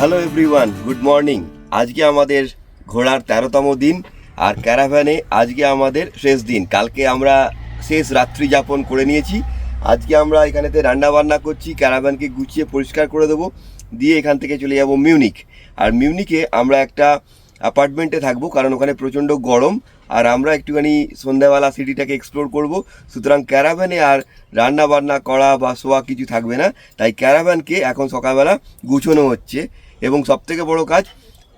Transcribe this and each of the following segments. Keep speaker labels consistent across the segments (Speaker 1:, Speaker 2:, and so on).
Speaker 1: Hello everyone, good morning. আজকে আমাদের ঘোরার তেরোতম দিন আর ক্যারাভ্যানে আজকে আমাদের শেষ দিন। কালকে আমরা শেষ রাত্রি যাপন করে নিয়েছি। আজকে আমরা এখানেতে রান্না বান্না করছি, ক্যারাভ্যানকে গুছিয়ে পরিষ্কার করে দেবো। দিয়ে এখান থেকে চলে যাব মিউনিক। আর মিউনিকে আমরা একটা অ্যাপার্টমেন্টে থাকব, কারণ ওখানে প্রচণ্ড গরম। আর আমরা একটুখানি সন্ধ্যাবেলা সিটিটাকে এক্সপ্লোর করব। সুতরাং ক্যারাভ্যানে আর রান্না বান্না করা বা শোয়া কিছু থাকবে না। তাই ক্যারাভ্যানকে এখন সকালবেলা গুছোনো হচ্ছে। এবং সবথেকে বড় কাজ,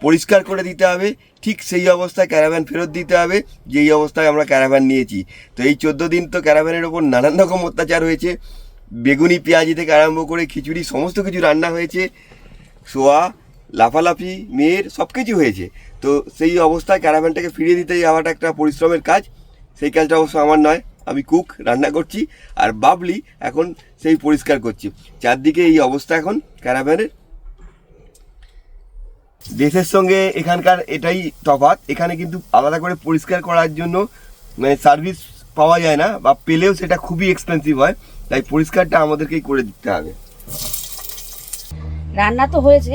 Speaker 1: পরিষ্কার করে দিতে হবে, ঠিক সেই অবস্থায় ক্যারাভ্যান ফেরত দিতে হবে, যেই অবস্থায় আমরা ক্যারাভ্যান নিয়েছি। তো এই চোদ্দ দিন তো ক্যারাভ্যানের ওপর নানান রকম অত্যাচার হয়েছে। বেগুনি, পেঁয়াজি থেকে আরম্ভ করে খিচুড়ি, সমস্ত কিছু রান্না হয়েছে। শোয়া, লাফালাফি, মেয়ের সব কিছু হয়েছে। তো সেই অবস্থায় ক্যারাভ্যানটাকে ফিরিয়ে দিতে যাওয়াটা একটা পরিশ্রমের কাজ। সেই কাজটা অবশ্য আমার নয়। আমি কুক রান্না করছি। আর বাবলি এখন সেই পরিষ্কার করছি। চারদিকে এই অবস্থা এখন ক্যারাভ্যানের দেশের সঙ্গে এখানকার এটাই তফাৎ। এখানে কিন্তু আলাদা করে পরিষ্কার করার জন্য মানে সার্ভিস পাওয়া যায় না বা পেলেও সেটা খুবই এক্সপেন্সিভ হয়। তাই পরিষ্কারটা আমাদেরকেই করে দিতে হবে।
Speaker 2: রান্না তো হয়েছে।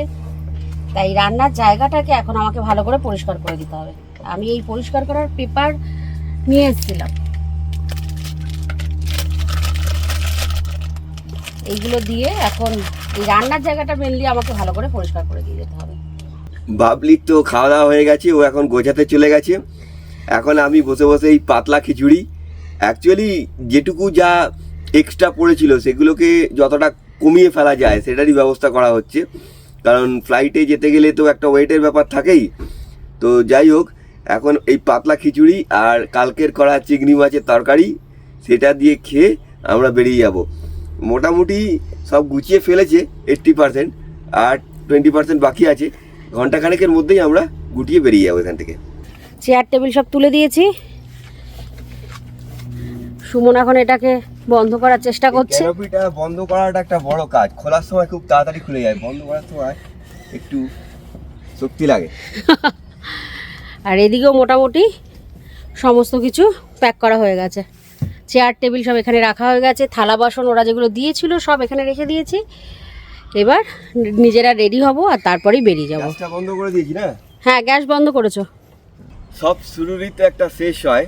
Speaker 2: তাই রান্নার জায়গাটাকে এখন আমাকে ভালো করে পরিষ্কার করে দিতে হবে। আমি এই পরিষ্কার করার পেপার নিয়ে এসেছিলাম। এইগুলো দিয়ে এখন এই রান্নার জায়গাটা মেনলি আমাকে ভালো করে পরিষ্কার করে দিয়ে যেতে হবে।
Speaker 1: বাবলির তো খাওয়া দাওয়া হয়ে গেছে, ও এখন গোছাতে চলে গেছে। এখন আমি বসে বসে এই পাতলা খিচুড়ি। অ্যাকচুয়ালি যেটুকু যা এক্সট্রা পড়েছিল, সেগুলোকে যতটা কমিয়ে ফেলা যায়, সেটারই ব্যবস্থা করা হচ্ছে। কারণ ফ্লাইটে যেতে গেলে তো একটা ওয়েটের ব্যাপার থাকেই। তো যাই হোক, এখন এই পাতলা খিচুড়ি আর কালকের করা চিংড়ি মাছের তরকারি, সেটা দিয়ে খেয়ে আমরা বেরিয়ে যাব। মোটামুটি সব গুছিয়ে ফেলেছে এইট্টি পার্সেন্ট আর টোয়েন্টি পার্সেন্ট বাকি আছে। ঘন্টাখানেকের মধ্যেই আমরা গুটিয়ে বেরিয়ে যাব এখান থেকে।
Speaker 2: চেয়ার টেবিল সব তুলে দিয়েছি। সুমন এখন এটাকে বন্ধ করার চেষ্টা করছে।
Speaker 1: ক্যানোপিটা বন্ধ করাটা একটা বড় কাজ। খোলার সময় খুব তাড়াতাড়ি খুলে যায়। বন্ধ করার সময় একটু শক্তি লাগে।
Speaker 2: আর এদিকেও মোটামুটি সমস্ত কিছু প্যাক করা হয়ে গেছে। চেয়ার টেবিল সব এখানে রাখা হয়ে গেছে। থালা বাসন ওরা যেগুলো দিয়েছিল সব এখানে রেখে দিয়েছি। এবার নিজেরা রেডি হব আর তারপরেই বেরিয়ে যাব।
Speaker 1: গ্যাসটা বন্ধ করে দিয়েছি না?
Speaker 2: হ্যাঁ গ্যাস বন্ধ করেছ।
Speaker 1: সব শুরুরই তো একটা শেষ হয়।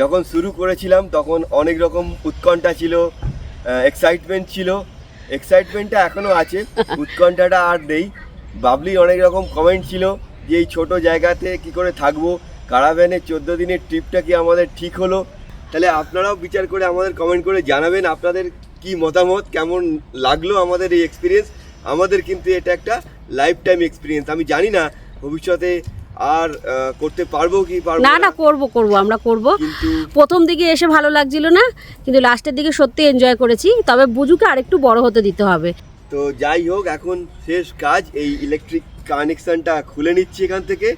Speaker 1: যখন শুরু করেছিলাম তখন অনেক রকম উৎকণ্ঠা ছিল এক্সাইটমেন্ট ছিল। এক্সাইটমেন্টটা এখনও আছে উৎকণ্ঠাটা আর নেই। বাবলি অনেক রকম কমেন্ট ছিল যে এই ছোটো জায়গাতে কি করে থাকব কারাভ্যানের চোদ্দ দিনের ট্রিপটা কি আমাদের ঠিক হলো? তাহলে আপনারাও বিচার করে আমাদের কমেন্ট করে জানাবেন আপনাদের কি মতামত কেমন লাগল আমাদের এই এক্সপিরিয়েন্স আমাদের কিন্তু এটা একটা লাইফ টাইম এক্সপিরিয়েন্স আমি জানি না ভবিষ্যতে আর করতে পারব কি পারব
Speaker 2: না না। করব করব আমরা করব। প্রথম দিকে এসে ভালো লাগছিল না কিন্তু লাস্টের দিকে সত্যি এনজয় করেছি। তবে বুজুকে আরেকটু বড় হতে দিতে হবে।
Speaker 1: তো যাই হোক এখন শেষ কাজ এই ইলেকট্রিক কানেকশনটা খুলে নিচ্ছি এখান থেকে।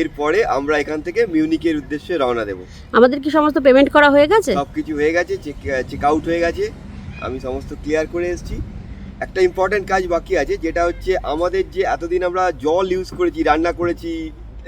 Speaker 1: এরপরে আমরা এখান থেকে মিউনিকের উদ্দেশ্যে রওনা দেবো।
Speaker 2: আমাদের কি সমস্ত পেমেন্ট করা হয়ে গেছে?
Speaker 1: সব কিছু হয়ে গেছে চেক চেক আউট হয়ে গেছে। আমি সমস্ত ক্লিয়ার করে এসেছি। একটা ইম্পর্টেন্ট কাজ বাকি আছে, যেটা হচ্ছে আমাদের যে এতদিন আমরা জল ইউজ করেছি, রান্না করেছি,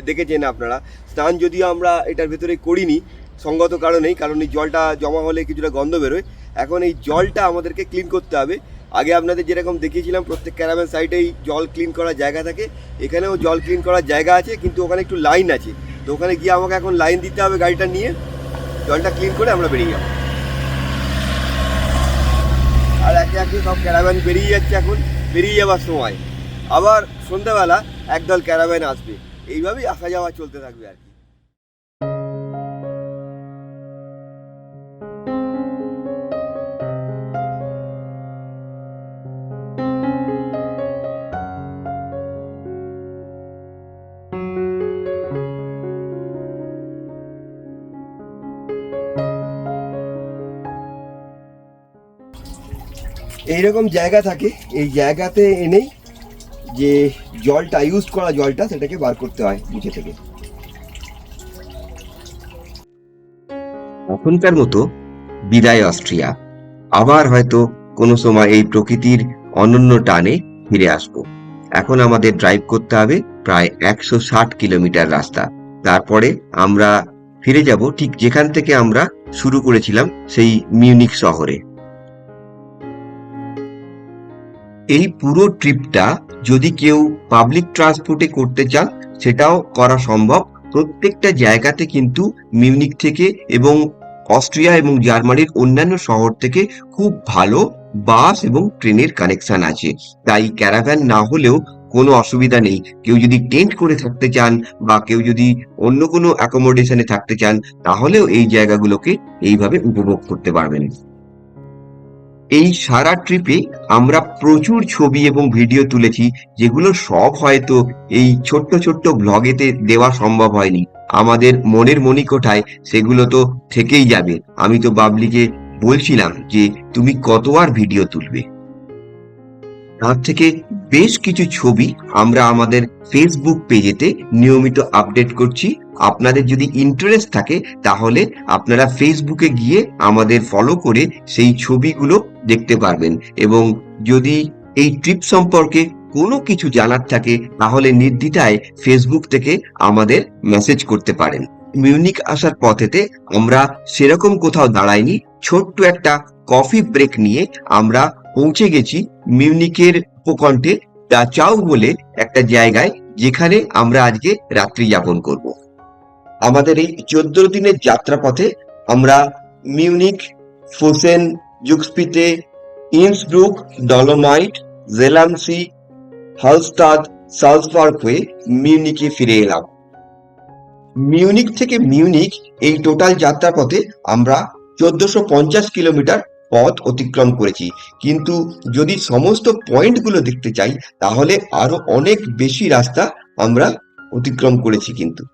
Speaker 1: দেখেছেন আপনারা, স্নান যদিও আমরা এটার ভেতরে করিনি, সঙ্গত কারণেই, কারণ এই জলটা জমা হলে কিছুটা গন্ধ বেরোয়। এখন এই জলটা আমাদেরকে ক্লিন করতে হবে। আগে আপনাদের যেরকম দেখিয়েছিলাম, প্রত্যেক ক্যারামেন সাইডেই জল ক্লিন করার জায়গা থাকে, এখানেও জল ক্লিন করার জায়গা আছে, কিন্তু ওখানে একটু লাইন আছে। তো ওখানে গিয়ে আমাকে এখন লাইন দিতে হবে গাড়িটা নিয়ে। জলটা ক্লিন করে আমরা বেরিয়ে যাব। আর একে একে সব ক্যারাভ্যান বেরিয়ে যাচ্ছে এখন। বেরিয়ে যাওয়ার সময়। আবার সন্ধ্যাবেলা একদল ক্যারাভ্যান আসবে। এইভাবেই আসা যাওয়া চলতে থাকবে আর কি। এইরকম জায়গা থাকে, এই জায়গাতে এনেই যে জলটা ইউজ করা জলটা সেটাকে বার করতে হয় নিচে থেকে।
Speaker 3: এখনকার মতো বিদায়, অস্ট্রিয়া। আবার হয়তো কোনো সময় এই প্রকৃতির অনন্য টানে ফিরে আসব। এখন আমাদের ড্রাইভ করতে হবে প্রায় একশো ষাট কিলোমিটার রাস্তা। তারপরে আমরা ফিরে যাব ঠিক যেখান থেকে আমরা শুরু করেছিলাম সেই মিউনিক শহরে।
Speaker 1: এই পুরো ট্রিপটা যদি কেউ পাবলিক ট্রান্সপোর্টে করতে চান, সেটাও করা সম্ভব। প্রত্যেকটা জায়গাতে কিন্তু মিউনিক থেকে এবং অস্ট্রিয়া এবং জার্মানির অন্যান্য শহর থেকে খুব ভালো বাস এবং ট্রেনের কানেকশন আছে। তাই ক্যারাভ্যান না হলেও কোনো অসুবিধা নেই। কেউ যদি টেন্ট করে থাকতে চান বা কেউ যদি অন্য কোনো অ্যাকোমোডেশনে থাকতে চান, তাহলেও এই জায়গাগুলোকে এইভাবে উপভোগ করতে পারবেন। এই সারা ট্রিপে আমরা প্রচুর ছবি এবং ভিডিও তুলেছি, যেগুলো সব হয়তো এই ছোট্ট ছোট্ট ব্লগেতে দেওয়া সম্ভব হয়নি। আমাদের মনের মণিকোঠায় সেগুলো তো থেকেই যাবে। আমি তো বাবলিকে বলছিলাম যে, তুমি কত আর ভিডিও তুলবে? তার থেকে বেশ কিছু ছবি আমরা আমাদের ফেসবুক পেজেতে নিয়মিত আপডেট করছি। আপনাদের যদি ইন্টারেস্ট থাকে, তাহলে আপনারা ফেসবুকে গিয়ে আমাদের ফলো করে সেই ছবিগুলো দেখতে পারবেন। এবং যদি এই ট্রিপ সম্পর্কে কোনো কিছু জানার থাকে, তাহলে নির্দ্বিধায় ফেসবুক থেকে আমাদের মেসেজ করতে পারেন। মিউনিক আসার পথেতে আমরা সেরকম কোথাও দাঁড়াইনি। ছোট্ট একটা কফি ব্রেক নিয়ে আমরা পৌঁছে গেছি মিউনিকের উপকণ্ঠে ডাচাউ বলে একটা জায়গায় যেখানে আমরা আজকে রাত্রি যাপন করব। আমাদের এই চোদ্দ দিনের যাত্রাপথে আমরা Munich, Füssen জুক্সপিতে Innsbruck, Dolomite, Zell am See Hallstatt Salzburg হয়ে মিউনিকে ফিরে এলাম। মিউনিক থেকে মিউনিক এই টোটাল যাত্রাপথে আমরা চোদ্দশো পঞ্চাশ কিলোমিটার পথ অতিক্রম করেছি। কিন্তু যদি সমস্ত পয়েন্টগুলো দেখতে চাই, তাহলে আরও অনেক বেশি রাস্তা আমরা অতিক্রম করেছি কিন্তু।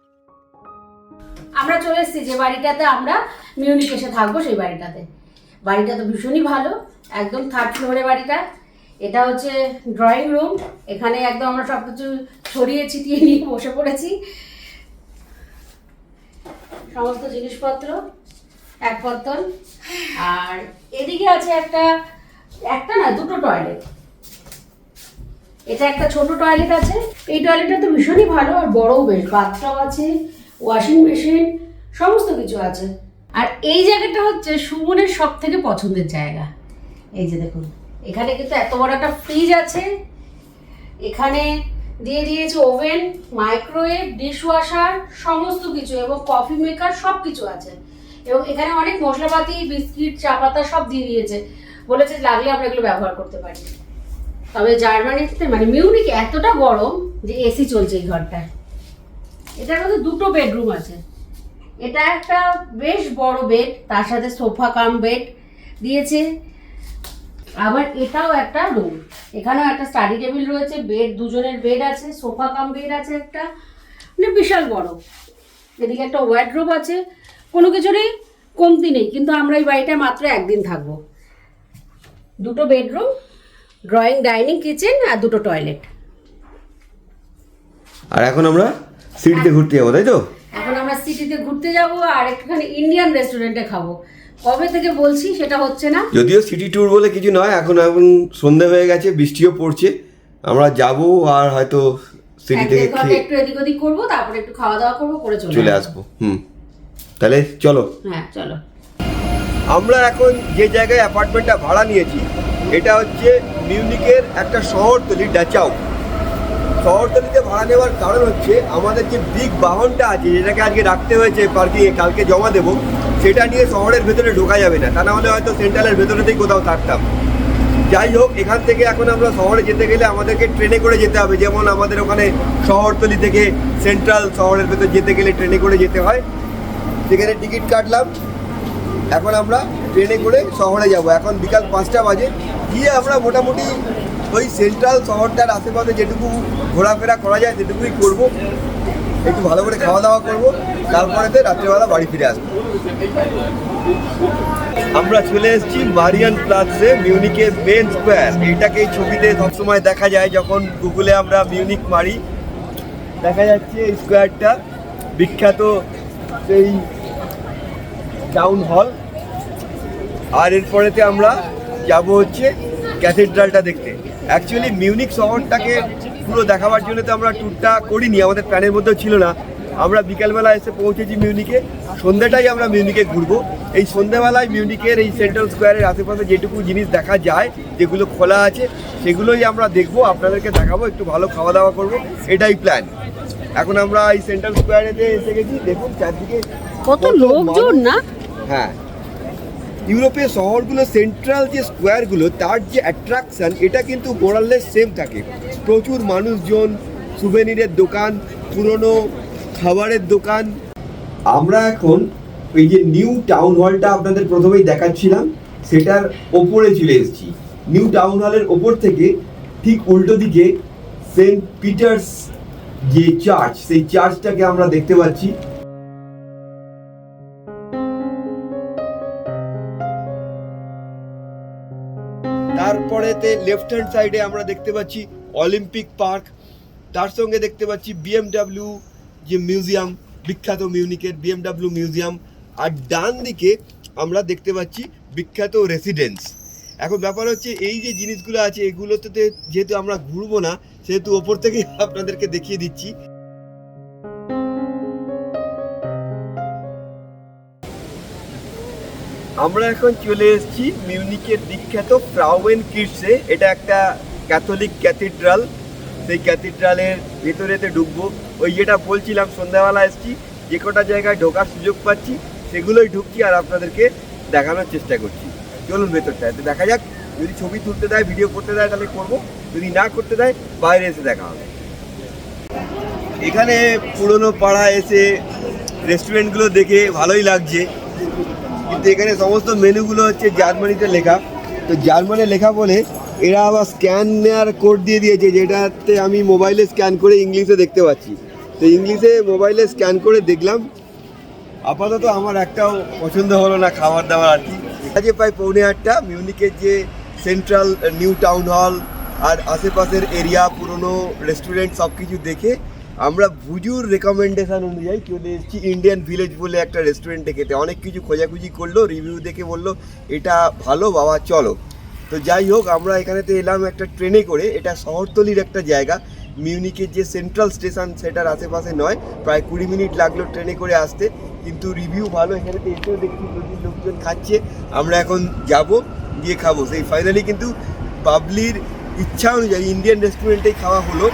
Speaker 2: আমরা চলে এসেছি যে বাড়িটাতে আমরা মিউনিক এসে থাকব সেই বাড়িটাতে। বাড়িটা তো ভীষণই ভালো, একদম থার্ড ফ্লোরে বাড়িটা। এটা হচ্ছে ড্রয়িং রুম এখানে একদম আমরা সব কিছু ছড়িয়ে ছিটিয়ে নিয়ে বসে পড়েছি। সমস্ত জিনিসপত্র। এক পত্তন আর এদিকে আছে একটা একটা না, দুটো টয়লেট এটা একটা ছোট টয়লেট আছে। এই টয়লেটটা তো ভীষণই ভালো, আর বড়ও বেশ। বাথটাব আছে ওয়াশিং মেশিন সমস্ত কিছু আছে। আর এই জায়গাটা হচ্ছে সুমনের সব থেকে পছন্দের জায়গা। এই যে দেখুন, এখানে কিন্তু এত বড় একটা ফ্রিজ আছে। এখানে দিয়ে দিয়েছে ওভেন মাইক্রোওয়েভ ডিশওয়াশার সমস্ত কিছু এবং কফি মেকার সব কিছু আছে। এবং এখানে অনেক মশলাপাতি, বিস্কিট চা পাতা সব দিয়ে দিয়েছে। বলেছে লাগলে আমরা এগুলো ব্যবহার করতে পারি। তবে জার্মানিতে মানে মিউনিক এতটা গরম যে এসি চলছে এই ঘরটায়। এটার মধ্যে দুটো বেডরুম আছে। এটা একটা বেশ বড় বেড, তার সাথে সোফা কাম বেড দিয়েছে। আবার এটাও একটা রুম। এখানেও একটা স্টাডি টেবিল রয়েছে, বেড, দুজনের বেড আছে, সোফা কাম বেড আছে একটা। মানে বিশাল বড়। এদিকে একটা ওয়ার্ড্রোব আছে। কোনো কিছুরই কমতি নেই কিন্তু আমরা এই বাড়িটায় মাত্র একদিন থাকব। দুটো বেডরুম ড্রয়িং ডাইনিং কিচেন আর দুটো টয়লেট।
Speaker 4: আর এখন আমরা সিটিতে ঘুরতে যাব তাই তো?
Speaker 2: এখন আমরা সিটিতে ঘুরতে যাব আর একটুখানি ইন্ডিয়ান রেস্টুরেন্টে খাব। কবে থেকে বলছি সেটা হচ্ছে না।
Speaker 4: যদিও সিটি ট্যুর বলে কিছু নয় এখন এখন সন্ধে হয়ে গেছে বৃষ্টিও পড়ছে। আমরা যাব আর হয়তো সিটি থেকে
Speaker 2: একটু এদিক ওদিক করব তারপরে একটু খাওয়া দাওয়া করব করে চলে। আসব
Speaker 4: হুম। তাহলে চলো।
Speaker 2: হ্যাঁ চলো।
Speaker 4: আমরা এখন যে জায়গায় অ্যাপার্টমেন্টটা ভাড়া নিয়েছি এটা হচ্ছে মিউনিকের একটা শহরতলি ডাচাও। শহরতলিতে ভাড়া নেওয়ার কারণ হচ্ছে আমাদের যে বিগ বাহনটা আছে যেটাকে আজকে রাখতে হয়েছে পার্কিংয়ে কালকে জমা দেবো সেটা নিয়ে শহরের ভেতরে ঢোকা যাবে না। তা না হলে হয়তো সেন্ট্রালের ভেতরেতেই কোথাও থাকতাম। যাই হোক এখান থেকে এখন আমরা শহরে যেতে গেলে আমাদেরকে ট্রেনে করে যেতে হবে। যেমন আমাদের ওখানে শহরতলি থেকে সেন্ট্রাল শহরের ভেতর যেতে গেলে ট্রেনে করে যেতে হয়। সেখানে টিকিট কাটলাম। এখন আমরা ট্রেনে করে শহরে যাব। এখন বিকাল পাঁচটা বাজে। গিয়ে আমরা মোটামুটি ওই সেন্ট্রাল শহরটার আশেপাশে যেটুকু ঘোরাফেরা করা যায়, সেটুকুই করব। একটু ভালো করে খাওয়া দাওয়া করব। তারপরেতে রাত্রেবেলা বাড়ি ফিরে আসব। আমরা চলে এসেছি মারিয়ান প্লাসে মিউনিকের মেন স্কোয়ার। এইটাকে এই ছবিতে সবসময় দেখা যায় যখন গুগলে আমরা মিউনিক মারি। দেখা যাচ্ছে স্কোয়ারটা বিখ্যাত সেই টাউন হল আর এরপরেতে আমরা যাব হচ্ছে ক্যাথেড্রালটা দেখতে। অ্যাকচুয়ালি মিউনিক শহরটাকে পুরো দেখাবার জন্য তো আমরা ট্যুরটা করিনি, আমাদের প্ল্যানের মধ্যেও ছিল না।
Speaker 1: আমরা বিকালবেলা এসে পৌঁছেছি মিউনিকে সন্ধ্যাটাই আমরা মিউনিকে ঘুরবো। এই সন্ধ্যাবেলায় মিউনিকের এই সেন্ট্রাল স্কোয়ারের আশেপাশে যেটুকু জিনিস দেখা যায়, যেগুলো খোলা আছে, সেগুলোই আমরা দেখব, আপনাদেরকে দেখাবো, একটু ভালো খাওয়া দাওয়া করব। এটাই প্ল্যান এখন আমরা এই সেন্ট্রাল স্কোয়ারেতে এসে গেছি দেখুন চারদিকে
Speaker 2: কত লোকজন না?
Speaker 1: হ্যাঁ। ইউরোপের শহরগুলো সেন্ট্রাল যে স্কোয়ারগুলো তার যে অ্যাট্রাকশন এটা কিন্তু মোরাললেস সেম থাকে। প্রচুর মানুষজন সুভেনিরের দোকান পুরনো খাবারের দোকান। আমরা এখন ওই যে নিউ টাউন হলটা আপনাদের প্রথমেই দেখাচ্ছিলাম সেটার ওপরে চলে এসেছি। নিউ টাউন হলের ওপর থেকে ঠিক উল্টো দিকে সেন্ট পিটার্স যে চার্চ সেই চার্চটাকে আমরা দেখতে পাচ্ছি। তারপরেতে লেফট হ্যান্ড সাইডে আমরা দেখতে পাচ্ছি অলিম্পিক পার্ক তার সঙ্গে দেখতে পাচ্ছি বিএমডাব্লিউ যে মিউজিয়াম বিখ্যাত মিউনিকের বিএমডাব্লিউ মিউজিয়াম আর ডান দিকে আমরা দেখতে পাচ্ছি বিখ্যাত রেসিডেন্স এখন ব্যাপার হচ্ছে এই যে জিনিসগুলো আছে, এগুলোতে যেহেতু আমরা ঘুরবো না, সেহেতু ওপর থেকেই আপনাদেরকে দেখিয়ে দিচ্ছি। আমরা এখন চলে এসেছি মিউনিকের বিখ্যাত ফ্রাউয়েন কিডসে। এটা একটা ক্যাথলিক ক্যাথিড্রাল। সেই ক্যাথিড্রালের ভেতরেতে ঢুকবো। ওই যেটা বলছিলাম, সন্ধ্যাবেলা এসেছি, যে কটা জায়গায় ঢোকার সুযোগ পাচ্ছি, সেগুলোই ঢুকছি আর আপনাদেরকে দেখানোর চেষ্টা করছি। চলুন ভেতরটা এতে দেখা যাক, যদি ছবি তুলতে দেয় ভিডিও করতে দেয়, তাহলে করব। যদি না করতে দেয়, বাইরে এসে দেখা হবে। এখানে পুরনো পাড়া এসে রেস্টুরেন্টগুলো দেখে ভালোই লাগছে। কিন্তু এখানে সমস্ত মেনুগুলো হচ্ছে জার্মানিতে লেখা। তো জার্মানে লেখা বলে এরা আবার স্ক্যান নেওয়ার কোড দিয়ে দিয়েছে, যেটাতে আমি মোবাইলে স্ক্যান করে ইংলিশে দেখতে পাচ্ছি। তো ইংলিশে মোবাইলে স্ক্যান করে দেখলাম। আপাতত আমার একটাও পছন্দ হলো না খাবার দাবার আর কি। আজকে প্রায় পৌনে আটটা। মিউনিকের যে সেন্ট্রাল নিউ টাউন হল আর আশেপাশের এরিয়া পুরনো রেস্টুরেন্ট সব কিছু দেখে আমরা ভুজুর রেকমেন্ডেশন অনুযায়ী চলে এসেছি ইন্ডিয়ান ভিলেজ বলে একটা রেস্টুরেন্টে খেতে। অনেক কিছু খোঁজাখুঁজি করল রিভিউ দেখে বলল, এটা ভালো, বাবা, চলো। তো যাই হোক, আমরা এখানেতে এলাম একটা ট্রেনে করে। এটা শহরতলির একটা জায়গা। মিউনিকের যে সেন্ট্রাল স্টেশন সেটার আশেপাশে নয়, প্রায় কুড়ি মিনিট লাগল ট্রেনে করে আসতে, কিন্তু রিভিউ ভালো এখানেতে এসেও দেখছি প্রচুর লোকজন খাচ্ছে, আমরা এখন যাব, গিয়ে খাব। সেই ফাইনালি কিন্তু পাবলির ইচ্ছা অনুযায়ী ইন্ডিয়ান রেস্টুরেন্টেই খাওয়া হলো।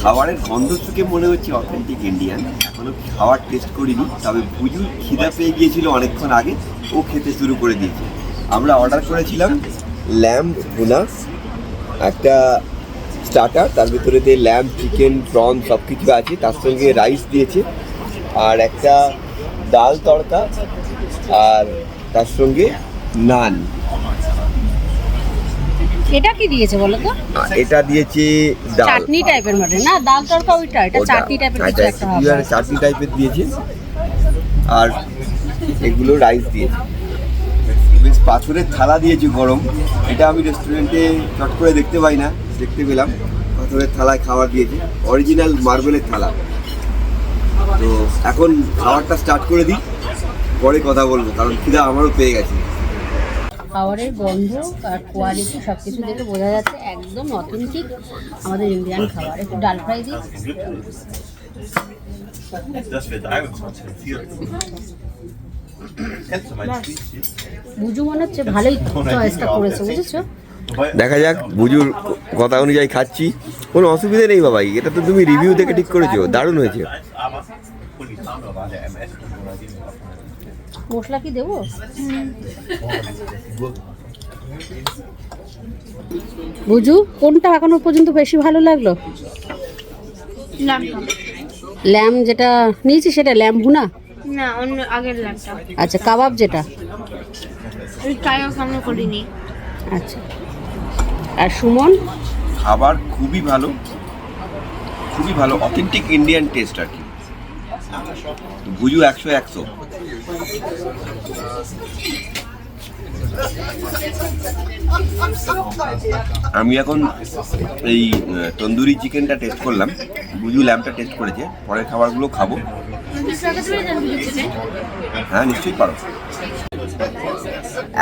Speaker 1: খাবারের গন্ধ থেকে মনে হচ্ছে অথেন্টিক ইন্ডিয়ান এখনও খাবার টেস্ট করিনি, তবে ভুজুর খিদা পেয়ে গিয়েছিল অনেকক্ষণ আগে, ও খেতে শুরু করে দিয়েছে। আমরা অর্ডার করেছিলাম ল্যাম্প ভুনা, একটা স্টার্টার তার ভিতরে দিয়ে ল্যাম্প চিকেন প্রন সব কিছু আছে তার সঙ্গে রাইস দিয়েছে আর একটা ডাল তড়কা আর তার সঙ্গে নান
Speaker 2: এটা কি দিয়েছে বলো তো?
Speaker 1: এটা দিয়েছে ডাল।
Speaker 2: চাটনি টাইপের মানে না ডাল তড়কা ওইটা এটা চাটনি টাইপের
Speaker 1: হ্যাঁ,
Speaker 2: কিছু একটা হবে।
Speaker 1: চাটনি টাইপের দিয়েছে আর এগুলো রাইস দিয়েছে বেশ পাথরের থালা দিয়েছে গরম এটা আমি রেস্টুরেন্টে চট করে দেখতে পাই না। দেখতে পেলাম। পাথরের থালায় খাবার দিয়েছে। অরিজিনাল মার্বেলের থালা। তো এখন খাবারটা স্টার্ট করে দিই। পরে কথা বলব কারণ খিদা আমারও পেয়ে গেছে।
Speaker 2: খাবারের গন্ধ আর কোয়ালিটি সব কিছু দেখে বোঝা যাচ্ছে একদম অথেন্টিক আমাদের ইন্ডিয়ান খাবার। একটু ডাল ফ্রাই দিই।
Speaker 5: Das wird 21. Kennst du meine Spießchen?
Speaker 2: বুঝু মনে হচ্ছে ভালোই চয়েসটা করেছে বুঝেছ?
Speaker 1: দেখা যাক বুজুর কথা অনুযায়ী খাচ্ছি। কোনো অসুবিধা নেই বাবা এটা তো তুমি রিভিউ দেখে ঠিক করেছ দারুণ হয়েছে।
Speaker 5: 1, aber Politano war der MS oder die
Speaker 2: মশলা কি দেবো? বুঝু কোনটা এখনও পর্যন্ত বেশি ভালো লাগল? ল্যাম যেটা নিয়েছি সেটা ল্যাম ভুনা?
Speaker 6: না অন্য আগের
Speaker 2: আচ্ছা কাবাব যেটা? আচ্ছা। আর সুমন?
Speaker 1: খাবার খুবই ভালো খুবই ভালো অথেন্টিক ইন্ডিয়ান টেস্ট আর কি। বুঝু একশো একশো। আমি এখন এই তন্দুরি চিকেনটা টেস্ট করলাম। বুঝু ল্যাম্পটা টেস্ট করেছে। পরের খাবারগুলো খাব। হ্যাঁ নিশ্চয়ই পারো।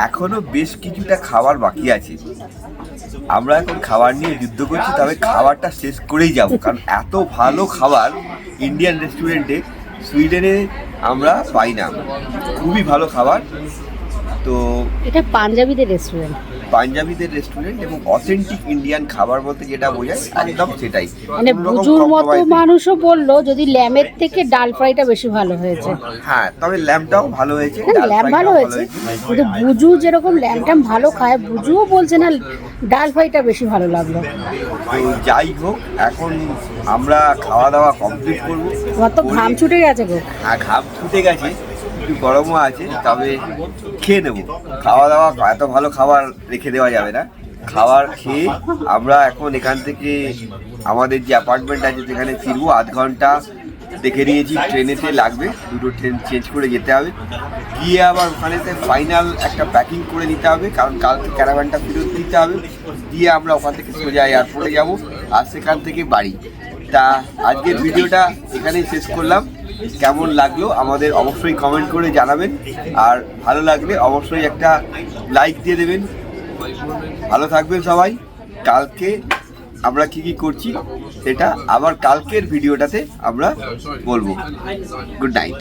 Speaker 1: এখনও বেশ কিছুটা খাবার বাকি আছে। আমরা এখন খাবার নিয়ে যুদ্ধ করছি, তবে খাবারটা শেষ করেই যাব। কারণ এত ভালো খাবার ইন্ডিয়ান রেস্টুরেন্টে সুইডেনে আমরা পাই না। খুবই ভালো খাবার। তো
Speaker 2: এটা পাঞ্জাবিদের রেস্টুরেন্ট
Speaker 1: পাঞ্জাবিদের রেস্টুরেন্ট এবং অথেন্টিক ইন্ডিয়ান খাবার বলতে যেটা বোঝায় একদম সেটাই।
Speaker 2: মানে বুজুর মতো মানুষও বলল যদি ল্যামের থেকে ডাল ফ্রাইটা বেশি ভালো হয়েছে।
Speaker 1: হ্যাঁ তবে ল্যাম্পটাও ভালো হয়েছে
Speaker 2: হ্যাঁ
Speaker 1: ডাল
Speaker 2: ল্যাম ভালো হয়েছে। কিন্তু বুজু যেরকম ল্যামটাম ভালো খায় বুজুও বলছে না ডাল ফ্রাইটা বেশি ভালো লাগল।
Speaker 1: যাই হোক এখন আমরা খাওয়া দাওয়া কমপ্লিট করব।
Speaker 2: আমার তো ঘাম ছুটে গেছে গো।
Speaker 1: হ্যাঁ ঘাম ছুটে গেছে। একটু গরমও আছে, তবে খেয়ে নেব। খাওয়া দাওয়া এত ভালো খাবার রেখে দেওয়া যাবে না। খাবার খেয়ে আমরা এখন এখান থেকে আমাদের যে অ্যাপার্টমেন্ট আছে, সেখানে ফিরবো। আধ ঘণ্টা দেখে নিয়েছি, ট্রেনেতে লাগবে। দুটো ট্রেন চেঞ্জ করে যেতে হবে। গিয়ে আবার ওখানেতে ফাইনাল একটা প্যাকিং করে নিতে হবে, কারণ কালকে ক্যারাভ্যানটা ফেরত দিতে হবে। দিয়ে আমরা ওখান থেকে সোজা এয়ারপোর্টে যাব, আর সেখান থেকে বাড়ি। তা আজকের ভিডিওটা এখানেই শেষ করলাম। কেমন লাগল আমাদের অবশ্যই কমেন্ট করে জানাবেন। আর ভালো লাগলে অবশ্যই একটা লাইক দিয়ে দেবেন। ভালো থাকবেন সবাই। কালকে আমরা কি কি করছি সেটা আবার কালকের ভিডিওটাতে আমরা বলব। Good night